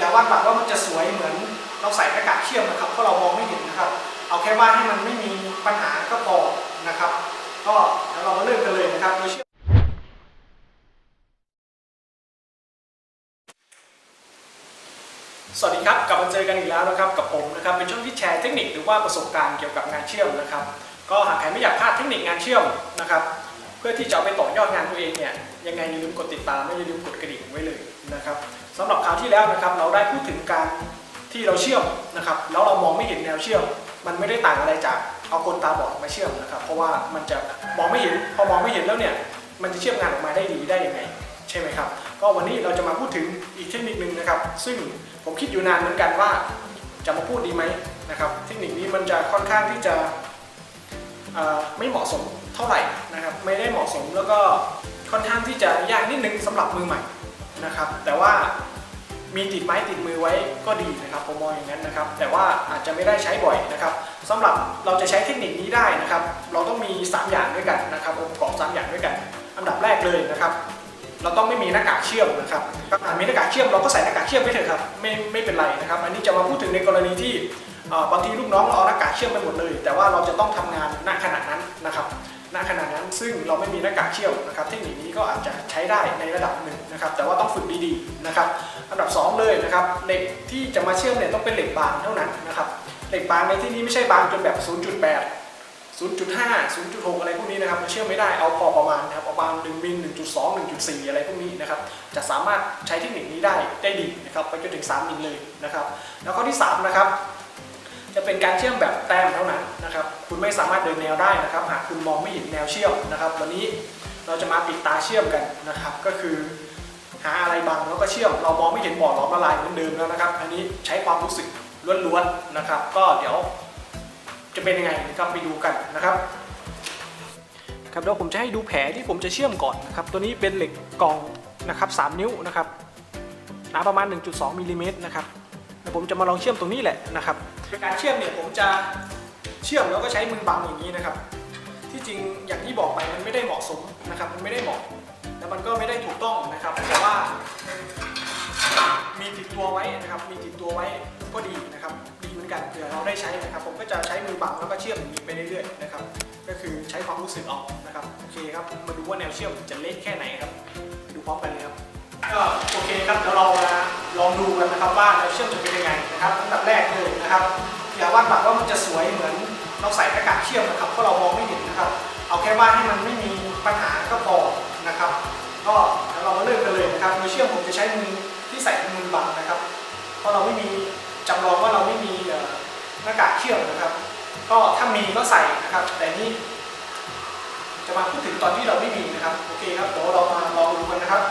อย่าวาดหวังว่ามันจะสวยเหมือนเราใส่หน้ากากเชื่อมนะครับเพราะเรามองไม่เห็นนะครับ เอาแค่ว่าให้มันไม่มีปัญหาก็พอนะครับ ก็เดี๋ยวเรามาเริ่มกันเลยนะครับโดยเชื่อมสวัสดีครับกลับมาเจอกันอีกแล้วนะครับกับผมนะครับเป็นช่วงที่แชร์เทคนิคหรือว่าประสบการณ์เกี่ยวกับงานเชื่อมนะครับ ก็หากใครไม่อยากพลาดเทคนิคงานเชื่อมนะครับ เพื่อที่จะไปต่อยอดงานตัวเองเนี่ยยังไงอย่าลืมกดติดตามและอย่าลืมกดกระดิ่งไว้เลยนะครับสำหรับคราวที่แล้วนะครับเราได้พูดถึงการที่เราเชื่อมนะครับแล้วเรามองไม่เห็นแนวเชื่อม มันไม่ได้ต่างอะไรจากเอาคนตาบอดมาเชื่อมนะครับเพราะว่ามันจะมองไม่เห็นพอมองไม่เห็นแล้วเนี่ยมันจะเชื่อมงานออกมาได้ดีได้ยังไง ใช่ไหมครับ ก็วันนี้เราจะมาพูดถึงอีกเทคนิคหนึ่งนะครับ ซึ่งผมคิดอยู่นานเหมือนกันว่าจะมาพูดดีไหมนะครับ เทคนิคนี้มันจะค่อนข้างที่จะไม่เหมาะสม ท่าไหร่นะครับไม่ได้เหมาะสมแล้วก็ค่อนข้างที่จะยากนิดนึงสำหรับมือใหม่นะครับ แต่ว่ามีติดไม้ติดมือไว้ก็ดีนะครับผมมองอย่างนั้นนะครับ แต่ว่าอาจจะไม่ได้ใช้บ่อยนะครับสำหรับเราจะใช้เทคนิคนี้ได้นะครับ เราต้องมี 3 อย่างด้วยกันนะครับองค์ประกอบ3อย่างด้วยกัน อันดับแรกเลยนะครับ เราต้องไม่มีหน้ากากเชื่อมนะครับถ้ามีหน้ากากเชื่อมเราก็ใส่หน้ากากเชื่อมไปเถอะครับไม่ไม่เป็นไรนะครับ อันนี้จะมาพูดถึงในกรณีที่บางทีลูกน้องเราเอาหน้ากากเชื่อมไปหมดเลย แต่ว่าเราจะต้องทำงานณขณะนั้นนะครับ ณขณะนั้น ซึ่งเราไม่มีหน้ากากเชื่อมนะครับเทคนิคนี้ก็อาจจะใช้ได้ในระดับหนึ่งนะครับแต่ว่าต้องฝึกดีๆนะครับอันดับสองเลยนะครับเหล็กที่จะมาเชื่อมเนี่ยต้องเป็นเหล็กบางเท่านั้นนะครับเหล็กบางในที่นี้ไม่ใช่บางจนแบบ 0.8 0.5 0.6 อะไรพวกนี้นะครับมันเชื่อมไม่ได้เอาพอประมาณนะครับประมาณ1มิล1.2 1.4 อะไรพวกนี้นะครับจะสามารถใช้เทคนิคนี้ได้ได้ดีนะครับไปจนถึง 3 มิลเลยนะครับแล้วข้อที่ 3 นะครับ จะเป็นการเชื่อมแบบแต้มเท่านั้นนะครับ คุณไม่สามารถเดินแนวได้นะครับ หากคุณมองไม่เห็นแนวเชื่อมนะครับ วันนี้เราจะมาปิดตาเชื่อมกันนะครับ ก็คือ หาอะไรบังแล้วก็เชื่อม เรามองไม่เห็นบ่อหลอมละลายเหมือนเดิมแล้วนะครับ อันนี้ใช้ความรู้สึกล้วนๆนะครับ ก็เดี๋ยวจะเป็นยังไงนะครับไปดูกันนะครับครับเดี๋ยวผมจะให้ดูแผลที่ผมจะเชื่อมก่อนนะครับ ตัวนี้เป็นเหล็กกองนะครับ3นิ้วนะครับหนาประมาณ 1.2มิลลิเมตรนะครับ ผมจะมาลองเชื่อมตรงนี้แหละนะครับการเชื่อมเนี่ยผมจะเชื่อมแล้วก็ใช้มือบังอย่างนี้นะครับ ที่จริงอย่างที่บอกไปมันไม่ได้เหมาะสมนะครับ มันไม่ได้เหมาะแล้วมันก็ไม่ได้ถูกต้องนะครับแต่ว่า มีติดตัวไว้นะครับ มีติดตัวไว้ก็ดีนะครับ ดีเหมือนกันเผื่อเราได้ใช้นะครับ ผมก็จะใช้มือบังแล้วก็เชื่อมอย่างนี้ไปเรื่อยๆนะครับ ก็คือใช้ความรู้สึกเอานะครับโอเคครับมาดูว่าแนวเชื่อมจะเล็กแค่ไหนครับ ดูพร้อมกันเลยครับ ก็โอเคครับเดี๋ยวเรามาลองดูกันนะครับว่าแนวเชื่อมจะเป็นยังไงนะครับอันดับแรกเลยนะครับอย่าวาดหวังว่ามันจะสวยเหมือนเราใส่หน้ากากเชื่อมนะครับเพราะเรามองไม่เห็นนะครับ เอาแค่ว่าให้มันไม่มีปัญหาก็พอนะครับ ก็เดี๋ยวเรามาเริ่มกันเลยนะครับโดยเชื่อมผมจะใช้มือที่ใส่เป็นมือบังนะครับ เพราะเราไม่มีจำลองว่าเราไม่มีหน้ากากเชื่อมนะครับ ก็ถ้ามีก็ใส่นะครับ แต่นี่จะมาพูดถึงตอนที่เราไม่มีนะครับโอเคครับเดี๋ยวเรามาลองดูกันนะครับ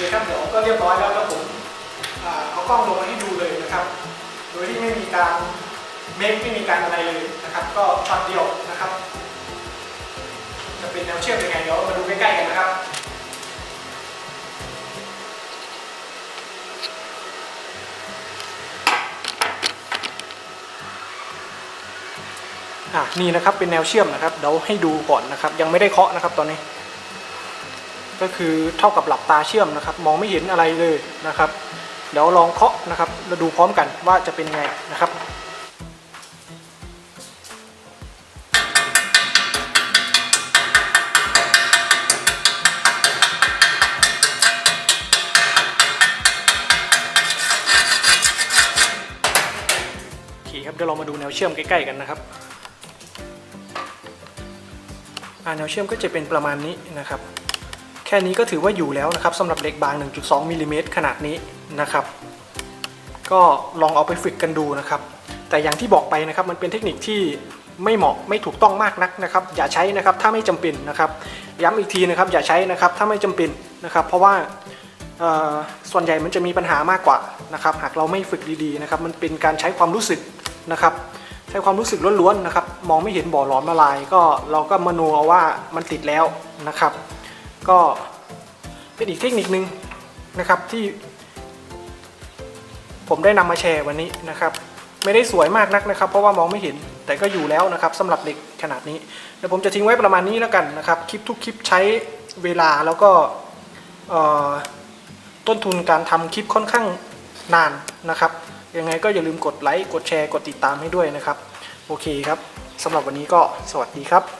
โอเครับเดี๋ยวก็เรียบร้อยแล้วแล้วผมเอากล้องลงมาให้ดูเลยนะครับ โดยที่ไม่มีการเมคไม่มีการอะไรเลยนะครับ ก็ช็อตเดียวนะครับ จะเป็นแนวเชื่อมยังไงเดี๋ยวมาดูใกล้ๆกันนะครับอะนี่นะครับเป็นแนวเชื่อมนะครับเดี๋ยวให้ดูก่อนนะครับ ยังไม่ได้เคาะนะครับตอนนี้ ก็คือเท่ากับหลับตาเชื่อมนะครับ มองไม่เห็นอะไรเลยนะครับ เดี๋ยวลองเคาะนะครับแล้วดูพร้อมกันว่าจะเป็นยังไงนะครับคครับเดี๋ยวเรามาดูแนวเชื่อมใกล้ ๆ กันนะครับอ่าแนวเชื่อมก็จะเป็นประมาณนี้นะครับ แค่นี้ก็ถือว่าอยู่แล้วนะครับสำหรับเหล็กบาง 1.2มิลลิเมตรขนาดนี้นะครับ ก็ลองเอาไปฝึกกันดูนะครับ แต่อย่างที่บอกไปนะครับมันเป็นเทคนิคที่ไม่เหมาะไม่ถูกต้องมากนักนะครับ อย่าใช้นะครับถ้าไม่จำเป็นนะครับ ย้ำอีกทีนะครับ อย่าใช้นะครับถ้าไม่จำเป็นนะครับ เพราะว่าส่วนใหญ่มันจะมีปัญหามากกว่านะครับ หากเราไม่ฝึกดีๆนะครับมันเป็นการใช้ความรู้สึกนะครับ ใช้ความรู้สึกล้วนๆนะครับ มองไม่เห็นบ่อหลอมละลาย ก็เราก็มโนเอาว่ามันติดแล้วนะครับ ก็เป็นอีกเทคนิคนึงนะครับที่ ผมได้นำมาแชร์วันนี้นะครับ ไม่ได้สวยมากนักนะครับ เพราะว่ามองไม่เห็นแต่ก็อยู่แล้วนะครับสำหรับเด็กขนาดนี้เดี๋ยวผมจะทิ้งไว้ประมาณนี้แล้วกันนะครับคลิปทุกคลิปใช้เวลาแล้วก็ต้นทุนการทำคลิปค่อนข้างนานนะครับยังไงก็อย่าลืมกดไลค์กดแชร์กดติดตามให้ด้วยนะครับ โอเคครับสำหรับวันนี้ก็สวัสดีครับ